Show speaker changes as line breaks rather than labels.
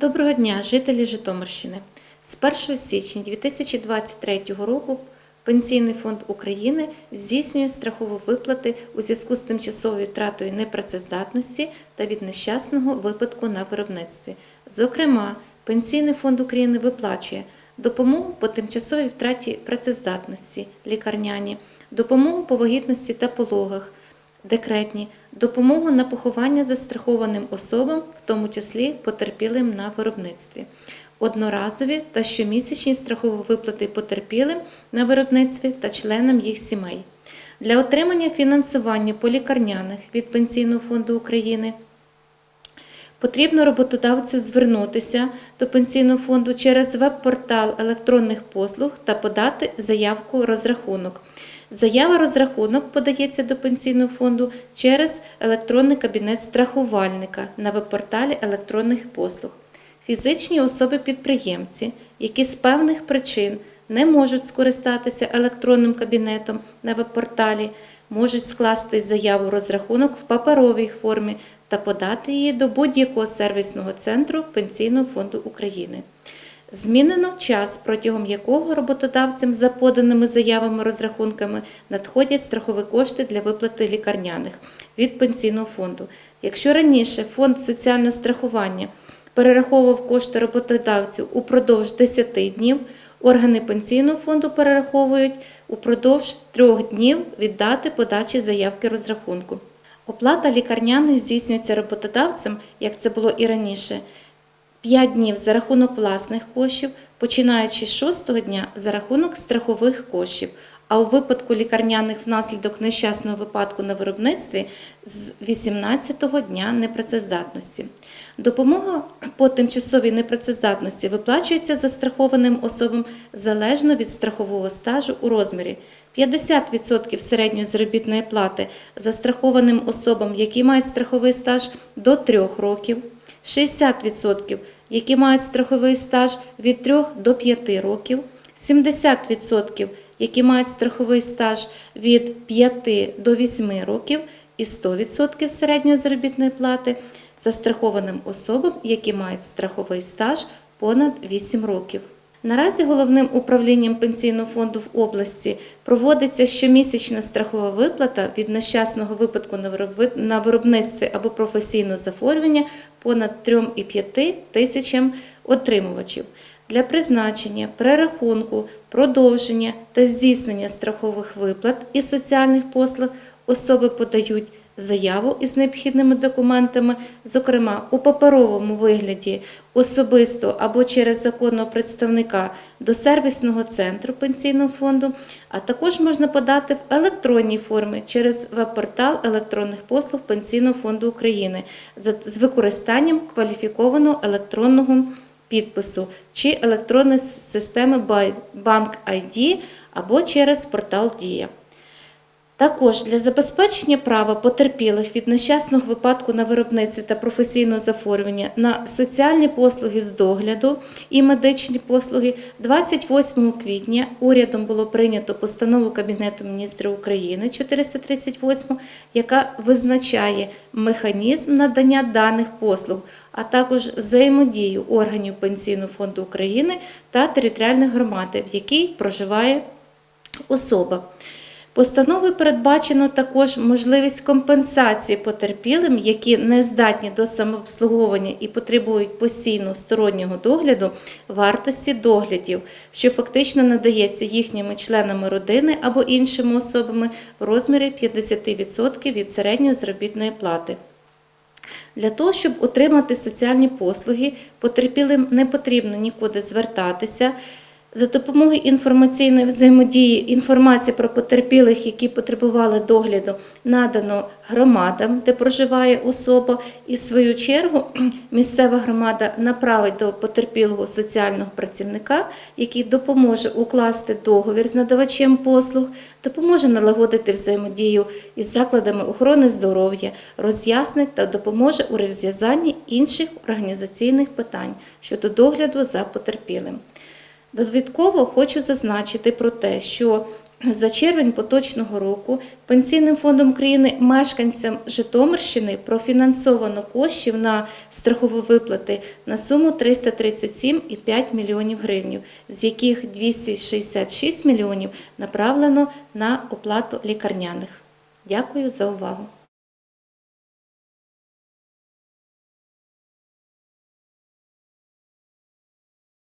Доброго дня, жителі Житомирщини. З 1 січня 2023 року Пенсійний фонд України здійснює страхові виплати у зв'язку з тимчасовою втратою непрацездатності та від нещасного випадку на виробництві. Зокрема, Пенсійний фонд України виплачує допомогу по тимчасовій втраті працездатності лікарняні, допомогу по вагітності та пологах, декретні, допомогу на поховання застрахованим особам, в тому числі потерпілим на виробництві, одноразові та щомісячні страхові виплати потерпілим на виробництві та членам їх сімей. Для отримання фінансування по лікарняних від Пенсійного фонду України Потрібно роботодавцю звернутися до пенсійного фонду через веб-портал електронних послуг та подати заявку розрахунок. Заява розрахунок подається до пенсійного фонду через електронний кабінет страхувальника на веб-порталі електронних послуг. Фізичні особи-підприємці, які з певних причин не можуть скористатися електронним кабінетом на веб-порталі, можуть скласти заяву розрахунок в паперовій формі та подати її до будь-якого сервісного центру Пенсійного фонду України. Змінено час, протягом якого роботодавцям за поданими заявами розрахунками надходять страхові кошти для виплати лікарняних від пенсійного фонду. Якщо раніше фонд соціального страхування перераховував кошти роботодавцю упродовж 10 днів, органи пенсійного фонду перераховують упродовж трьох днів від дати подачі заявки розрахунку. Оплата лікарняних здійснюється роботодавцем, як це було і раніше, 5 днів за рахунок власних коштів, починаючи з 6 дня за рахунок страхових коштів. А у випадку лікарняних внаслідок нещасного випадку на виробництві з 18-го дня непрацездатності. Допомога по тимчасовій непрацездатності виплачується застрахованим особам залежно від страхового стажу у розмірі 50% середньої заробітної плати застрахованим особам, які мають страховий стаж до 3 років, 60% які мають страховий стаж від 3 до 5 років, 70% які мають страховий стаж від 5 до 8 років і 100% середньої заробітної плати застрахованим особам, які мають страховий стаж понад 8 років. Наразі головним управлінням пенсійного фонду в області проводиться щомісячна страхова виплата від нещасного випадку на виробництві або професійного захворювання понад 3,5 тисячам отримувачів. Для призначення, перерахунку, продовження та здійснення страхових виплат і соціальних послуг особи подають заяву із необхідними документами, зокрема у паперовому вигляді особисто або через законного представника до сервісного центру пенсійного фонду, а також можна подати в електронній формі через веб-портал електронних послуг Пенсійного фонду України з використанням кваліфікованого електронного підпису чи електронної системи Банк ID або через портал Дія. Також для забезпечення права потерпілих від нещасного випадку на виробництві та професійного захворювання на соціальні послуги з догляду і медичні послуги 28 квітня урядом було прийнято постанову Кабінету міністрів України 438, яка визначає механізм надання даних послуг, а також взаємодію органів Пенсійного фонду України та територіальної громади, в якій проживає особа. Постановою передбачено також можливість компенсації потерпілим, які не здатні до самообслуговування і потребують постійного стороннього догляду вартості доглядів, що фактично надається їхніми членами родини або іншими особами в розмірі 50% від середньої заробітної плати. Для того, щоб отримати соціальні послуги, потерпілим не потрібно нікуди звертатися. За допомогою інформаційної взаємодії інформація про потерпілих, які потребували догляду, надано громадам, де проживає особа, і в свою чергу місцева громада направить до потерпілого соціального працівника, який допоможе укласти договір з надавачем послуг, допоможе налагодити взаємодію із закладами охорони здоров'я, роз'яснить та допоможе у розв'язанні інших організаційних питань щодо догляду за потерпілим. Додатково хочу зазначити про те, що За червень поточного року Пенсійним фондом України мешканцям Житомирщини профінансовано коштів на страхові виплати на суму 337,5 мільйонів гривень, з яких 266 мільйонів направлено на оплату лікарняних. Дякую за увагу.